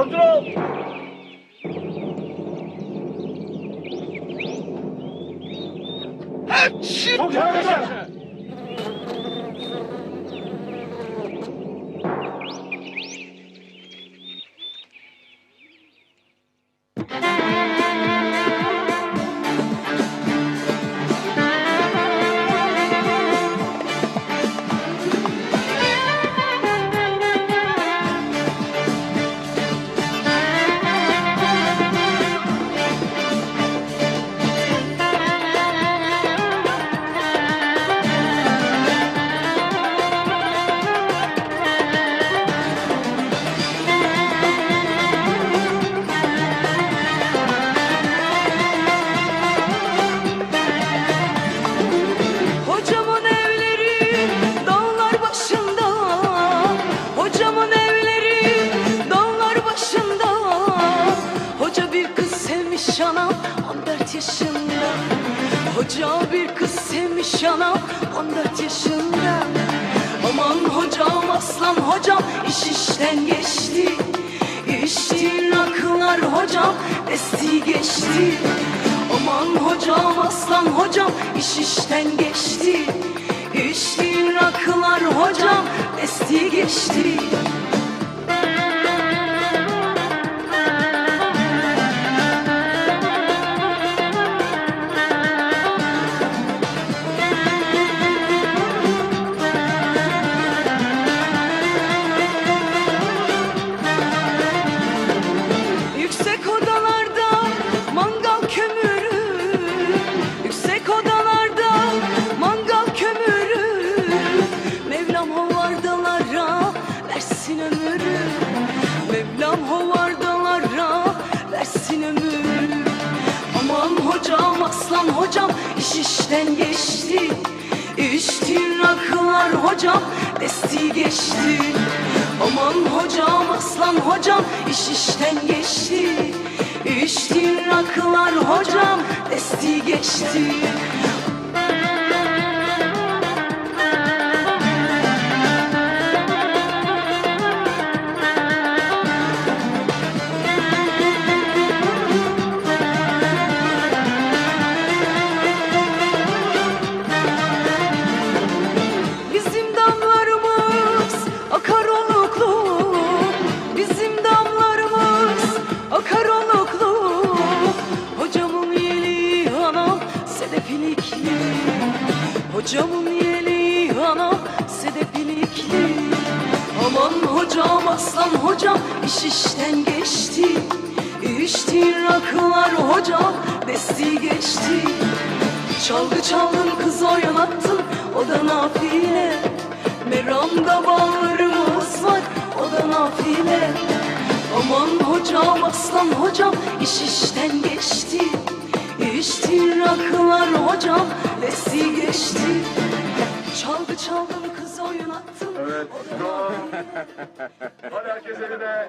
건드려! 아치! 동작하자! Hoca bir kız sevmiş anam 14 yaşında. Aman hocam aslan hocam iş işten geçti. İçti rakılar hocam desti geçti. Aman hocam aslan hocam iş işten geçti. İçti rakılar hocam desti geçti Mevlam hovardalara versin ömürü Aman hocam aslan hocam iş işten geçti. İçti rakılar hocam desti geçti. Aman hocam aslan hocam iş işten geçti. İçti rakılar hocam desti geçti sedefilikli Hocamın yeli anam sedefilikli Aman hocam aslan hocam iş işten geçti. İçti rakılar hocam desti geçti. Çalgı çaldın kız oynattın o da nafile. Meramda bağlarımız var o da nafile. Aman hocam aslan hocam iş işten geçti İçti rakılar hocam desti geçti Çalgı çaldın kız oynattın Evet. Hadi herkes eline.